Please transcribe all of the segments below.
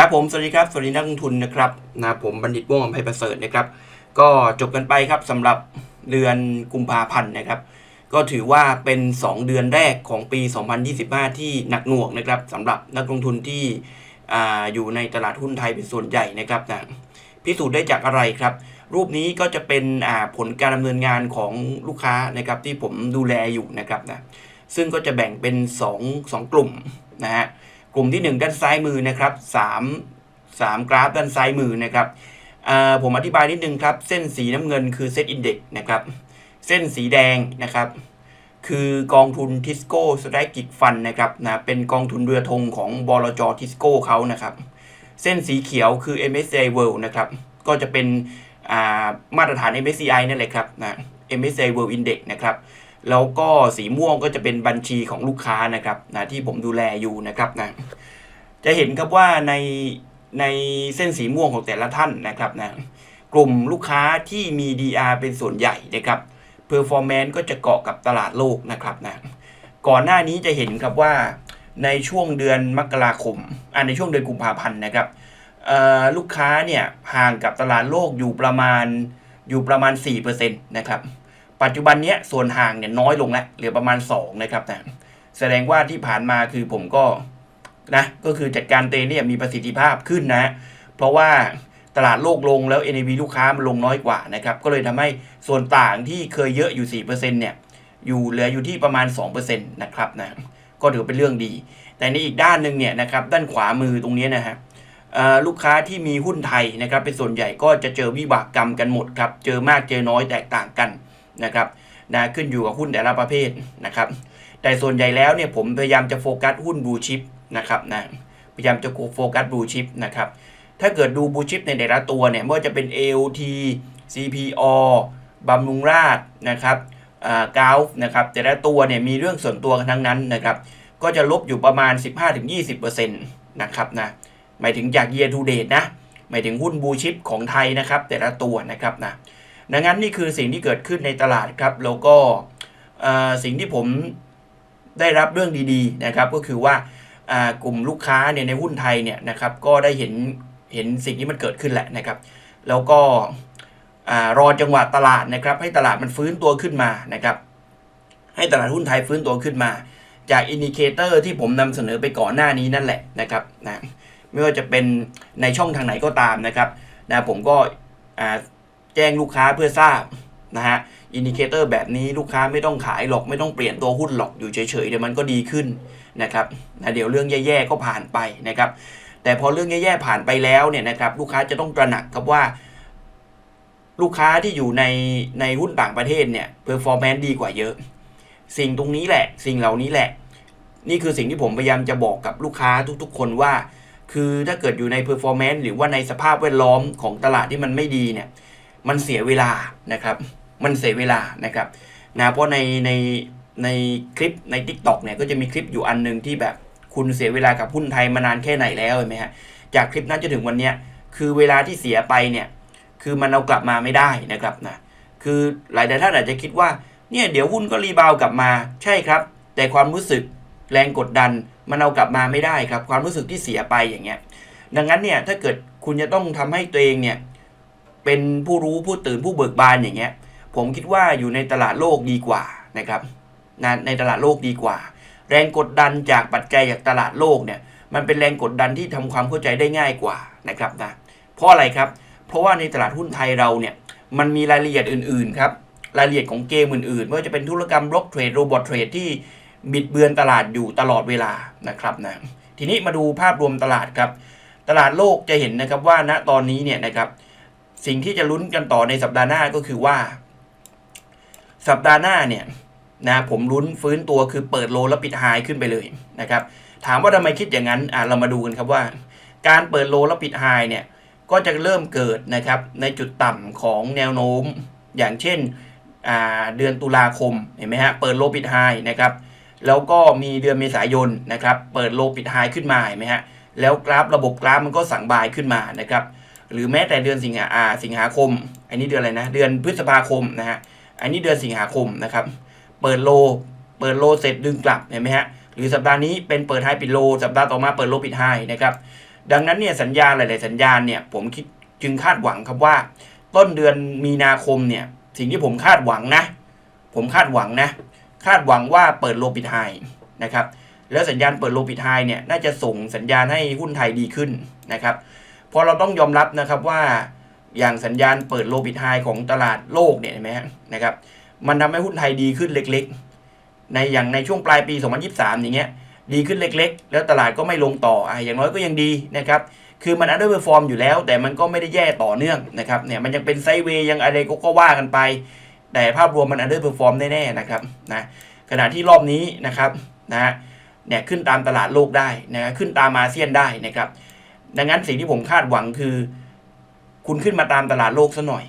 ครับผมสวัสดีครับสวัสดีนักลงทุนนะครับนะผมบัณฑิตว่องอภัยประเสริฐนะครับ ก็จบกันไปครับสำหรับเดือนกุมภาพันธ์นะครับ ก็ถือว่าเป็น 2 เดือนแรกของปี 2025 ที่หนักหน่วงนะครับสำหรับนักลงทุนที่อ่อยู่ในตลาดหุ้นไทยเป็นส่วนใหญ่นะครับนะพิสูจน์ได้จากอะไรครับ รูปนี้ก็จะเป็นผลการดำเนินงานของลูกค้านะครับที่ผมดูแลอยู่นะครับนะซึ่งก็จะแบ่งเป็น 2 2 กลุ่มนะฮะ ลุ่มที่ 1 ด้านซ้ายมือนะครับ3 3 กราฟด้านซ้ายมือนะครับผมอธิบายนิดนึงครับ เส้นสีน้ำเงินคือเซตอินเด็กนะครับ เส้นสีแดงนะครับ คือกองทุนทิสโก้สไตรกิกฟันนะครับนะเป็นกองทุนเรือธงของบลจทิสโก้เขานะครับ เส้นสีเขียวคือ MSCI World นะครับก็จะเป็นามาตรฐาน MSCI นั่นแหละครับนะ MSCI World Index นะครับ แล้วก็สีม่วงก็จะเป็นบัญชีของลูกค้านะครับนะที่ผมดูแลอยู่นะครับนะจะเห็นครับว่าในในเส้นสีม่วงของแต่ละท่านนะครับนะกลุ่มลูกค้าที่มี DR เป็นส่วนใหญ่นะครับ Performance ก็จะเกาะกับตลาดโลกนะครับนะก่อนหน้านี้จะเห็นครับว่าในช่วงเดือนมกราคมอ่าในช่วงเดือนกุมภาพันธ์นะครับเออลูกค้าเนี่ยห่างกับตลาดโลกอยู่ประมาณอยู่ประมาณ4%นะครับ ปัจจุบันเนี้ยส่วนห่างเนี่ยน้อยลงแล้วเหลือประมาณ 2 นะครับนะแสดงว่าที่ผ่านมาคือผมก็นะก็คือจัดการเตเนี่ยมีประสิทธิภาพขึ้นนะ เพราะว่าตลาดโลกลงแล้ว NAV ลูกค้ามันลงน้อยกว่านะครับก็เลยทำให้ส่วนต่างที่เคยเยอะอยู่ 4%เนี่ยอยู่เหลืออยู่ที่ประมาณ 2%นะครับนะก็ถือเป็นเรื่องดี แต่ในอีกด้านหนึ่งเนี่ยนะครับด้านขวามือตรงนี้นะฮะลูกค้าที่มีหุ้นไทยนะครับเป็นส่วนใหญ่ก็จะเจอวิบากกรรมกันหมดครับ เจอมากเจอน้อยแตกต่างกัน นะครับนะขึ้นอยู่กับหุ้นแต่ละประเภทนะครับแต่ส่วนใหญ่แล้วเนี่ยผมพยายามจะโฟกัสหุ้นบลูชิปนะครับนะพยายามจะโฟกัสบลูชิปนะครับถ้าเกิดดูบลูชิปในแต่ละตัวเนี่ยไม่ว่าจะเป็น AOT CPO บำรุงราษนะครับอ่ากาฟนะครับแต่ละตัวเนี่ยมีเรื่องส่วนตัวกันทั้งนั้นนะครับก็จะลบอยู่ประมาณ 15-20%นะครับนะหมายถึงจาก year to date นะหมายถึงหุ้นบูชิปของไทยนะครับแต่ละตัวนะครับนะ ดังนั้นนี่คือสิ่งที่เกิดขึ้นในตลาดครับ แล้วก็สิ่งที่ผมได้รับเรื่องดีๆนะครับก็คือว่ากลุ่มลูกค้าเนี่ยในหุ้นไทยเนี่ยนะครับก็ได้เห็นเห็นสิ่งที่มันเกิดขึ้นแหละนะครับ แล้วก็รอจังหวะตลาดนะครับ ให้ตลาดมันฟื้นตัวขึ้นมานะครับ ให้ตลาดหุ้นไทยฟื้นตัวขึ้นมา จากอินดิเคเตอร์ที่ผมนำเสนอไปก่อนหน้านี้นั่นแหละนะครับนะไม่ว่าจะเป็นในช่องทางไหนก็ตามนะครับนะผมก็ แจ้งลูกค้าเพื่อทราบนะฮะอินดิเคเตอร์แบบนี้ลูกค้าไม่ต้องขายหรอกไม่ต้องเปลี่ยนตัวหุ้นหรอกอยู่เฉยๆเดี๋ยวมันก็ดีขึ้นนะครับนะเดี๋ยวเรื่องแย่ๆก็ผ่านไปนะครับแต่พอเรื่องแย่ๆผ่านไปแล้วเนี่ยนะครับลูกค้าจะต้องตระหนักครับว่า ลูกค้าที่อยู่ในในหุ้นต่างประเทศเนี่ยเพอร์ฟอร์แมนซ์ดีกว่าเยอะ สิ่งตรงนี้แหละ สิ่งเหล่านี้แหละ นี่คือสิ่งที่ผมพยายามจะบอกกับลูกค้าทุกๆ คนว่า คือถ้าเกิดอยู่ในเพอร์ฟอร์แมนซ์หรือว่าในสภาพแวดล้อมของตลาดที่มันไม่ดีเนี่ย มันเสียเวลานะครับ มันเสียเวลานะครับนะเพราะในในในคลิปใน t ิ k t o k เนี่ยก็จะมีคลิปอยู่อันหนึ่งที่แบบคุณเสียเวลากับหุ้นไทยมานานแค่ไหนแล้วเห็นไหมฮะจากคลิปนั้นจนถึงวันนี้คือเวลาที่เสียไปเนี่ยคือมันเอากลับมาไม่ได้นะครับนะคือหลายท่านอาจจะคิดว่าเนี่ยเดี๋ยวหุ้นก็รีบาวกลับมาใช่ครับ แต่ความรู้สึกแรงกดดันมันเอากลับมาไม่ได้ครับ ความรู้สึกที่เสียไปอย่างเงี้ยดังนั้นเนี่ยถ้าเกิดคุณจะต้องทำให้ตัวเองเนี่ย เป็นผู้รู้ผู้ตื่นผู้เบิกบานอย่างเงี้ย ผมคิดว่าอยู่ในตลาดโลกดีกว่านะครับนะในตลาดโลกดีกว่า แรงกดดันจากปัจจัยจากตลาดโลกเนี่ย มันเป็นแรงกดดันที่ทำความเข้าใจได้ง่ายกว่านะครับนะเพราะอะไรครับ เพราะว่าในตลาดหุ้นไทยเราเนี่ยมันมีรายละเอียดอื่นๆครับรายละเอียดของเกมอื่นๆไม่ว่าจะเป็นธุรกรรมบล็อกเทรดโรบอทเทรดที่บิดเบือนตลาดอยู่ตลอดเวลานะครับนะทีนี้มาดูภาพรวมตลาดครับ ตลาดโลกจะเห็นนะครับว่าณตอนนี้เนี่ยนะครับ สิ่งที่จะลุ้นกันต่อในสัปดาห์หน้าก็คือว่า สัปดาห์หน้าเนี่ยนะผมลุ้นฟื้นตัวคือเปิดโลแล้วปิดไฮขึ้นไปเลยนะครับ ถามว่าทำไมคิดอย่างนั้นอะเรามาดูกันครับว่า การเปิดโลแล้วปิดไฮเนี่ยก็จะเริ่มเกิดนะครับในจุดต่ำของแนวโน้ม อย่างเช่นเดือนตุลาคมเห็นไหมฮะเปิดโลปิดไฮนะครับแล้วก็มีเดือนเมษายนนะครับเปิดโลปิดไฮขึ้นมาเห็นไหมฮะแล้วกราฟระบบกราฟมันก็สั่งบายขึ้นมานะครับ หรือแม้แต่เดือนสิงหาสิงหาคม อันนี้เดือนอะไรนะ เดือนพฤษภาคมนะฮะ อันนี้เดือนสิงหาคมนะครับ เปิดโล เปิดโลเสร็จดึงกลับเห็นไหมฮะ หรือสัปดาห์นี้เป็นเปิดไฮปิดโล สัปดาห์ต่อมาเปิดโลปิดไฮนะครับ ดังนั้นเนี่ยสัญญาหลาย ๆ สัญญาณเนี่ยผมคิดจึงคาดหวังครับว่า ต้นเดือนมีนาคมเนี่ยสิ่งที่ผมคาดหวังนะ ผมคาดหวังนะ คาดหวังว่าเปิดโลปิดไฮนะครับ แล้วสัญญาณเปิดโลปิดไฮเนี่ยน่าจะส่งสัญญาณให้หุ้นไทยดีขึ้นนะครับ พราะเราต้องยอมรับนะครับว่าอย่างสัญญาณเปิดโลปิดไฮของตลาดโลกเนี่ยเห็นไหมนะครับ มันทำให้หุ้นไทยดีขึ้นเล็กๆ ในอย่างในช่วงปลายปี 2023 อย่างเงี้ยดีขึ้นเล็ก ๆ แล้วตลาดก็ไม่ลงต่ออะอย่างน้อยก็ยังดีนะครับคือมันอันเดอร์เพอร์ฟอร์มอยู่แล้ว แต่มันก็ไม่ได้แย่ต่อเนื่องนะครับเนี่ยมันยังเป็นไซเวย์ยังอะไรก็ก็ว่ากันไป แต่ภาพรวมมันอันเดอร์เพอร์ฟอร์มแน่ๆนะครับนะขณะที่รอบนี้นะครับนะเนี่ยขึ้นตามตลาดโลกได้นะขึ้นตามอาเซียนได้นะครับ ดังนั้นสิ่งที่ผมคาดหวังคือ คุณขึ้นมาตามตลาดโลกซะหน่อย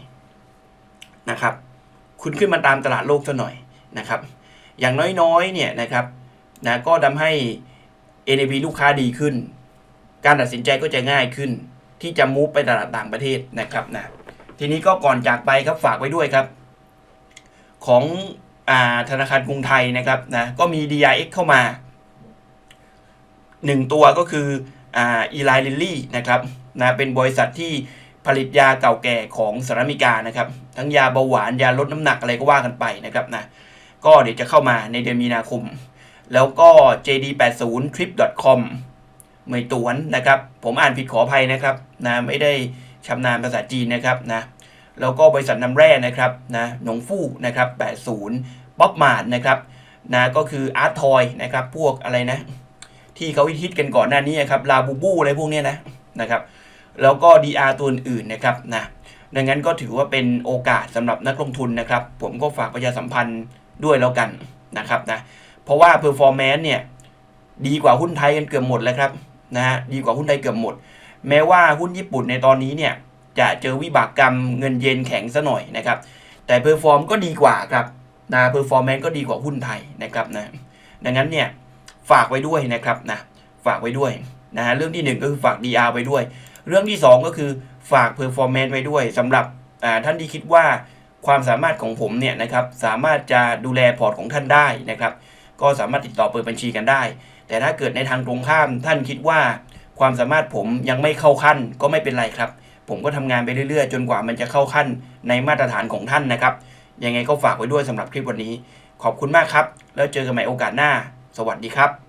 นะครับ คุณขึ้นมาตามตลาดโลกซะหน่อยนะครับ อย่างน้อยๆเนี่ยนะครับนะก็ทำให้ NAV ลูกค้าดีขึ้น การตัดสินใจก็จะง่ายขึ้น ที่จะมูฟไปตลาดต่างประเทศนะครับนะทีนี้ก็ก่อนจากไปครับฝากไว้ด้วยครับ ของอธนาคารกรุงไทยนะครับนะก็มี DRX เข้ามาหนึ่งตัวก็คือ อีไลลิลลี่นะครับนะเป็นบริษัทที่ผลิตยาเก่าแก่ของสหรัฐอเมริกานะครับ ทั้งยาเบาหวานยาลดน้ำหนักอะไรก็ว่ากันไปนะครับนะก็เดี๋ยวจะเข้ามาในเดือนมีนาคม แล้วก็ JD80 trip.com เมยตวนนะครับ ผมอ่านผิดขออภัยนะครับนะไม่ได้ชำนาญภาษาจีนนะครับนะแล้วก็บริษัทน้ำแร่นะครับนะหนงฟู่นะครับ80ป๊อปมาร์นะครับนะก็คืออาร์ทอยนะครับ พวกอะไรนะ ที่เขาฮิตกันก่อนหน้านี้ครับลาบูบูอะไรพวกนี้นะนะครับแล้วก็ DR ตัวอื่นๆนะครับนะดังนั้นก็ถือว่าเป็นโอกาสสำหรับนักลงทุนนะครับ ผมก็ฝากประชาสัมพันธ์ด้วยแล้วกันนะครับนะเพราะว่า performance เนี่ยดีกว่าหุ้นไทยกันเกือบหมดแล้วครับนะฮะดีกว่าหุ้นไทยเกือบหมด แม้ว่าหุ้นญี่ปุ่นในตอนนี้เนี่ยจะเจอวิบากกรรมเงินเยนแข็งซะหน่อยนะครับ แต่เพอร์ฟอร์มก็ดีกว่าครับนะเพอร์ฟอร์แมนซ์ก็ดีกว่าหุ้นไทยนะครับนะดังนั้นเนี่ย ฝากไว้ด้วยนะครับนะฝากไว้ด้วยนะฮะเรื่องที่หนึ่งก็คือฝาก DR ไว้ด้วย เรื่องที่สองก็คือฝากเพอร์ฟอร์แมนซ์ไว้ด้วยสำหรับท่านที่คิดว่าความสามารถของผมเนี่ยนะครับสามารถจะดูแลพอร์ตของท่านได้นะครับ ก็สามารถติดต่อเปิดบัญชีกันได้ แต่ถ้าเกิดในทางตรงข้ามท่านคิดว่าความสามารถผมยังไม่เข้าขั้นก็ไม่เป็นไรครับ ผมก็ทำงานไปเรื่อยๆ จนกว่ามันจะเข้าขั้นในมาตรฐานของท่านนะครับยังไงก็ฝากไว้ด้วยสำหรับคลิปวันนี้ ขอบคุณมากครับ แล้วเจอกันใหม่โอกาสหน้า สวัสดีครับ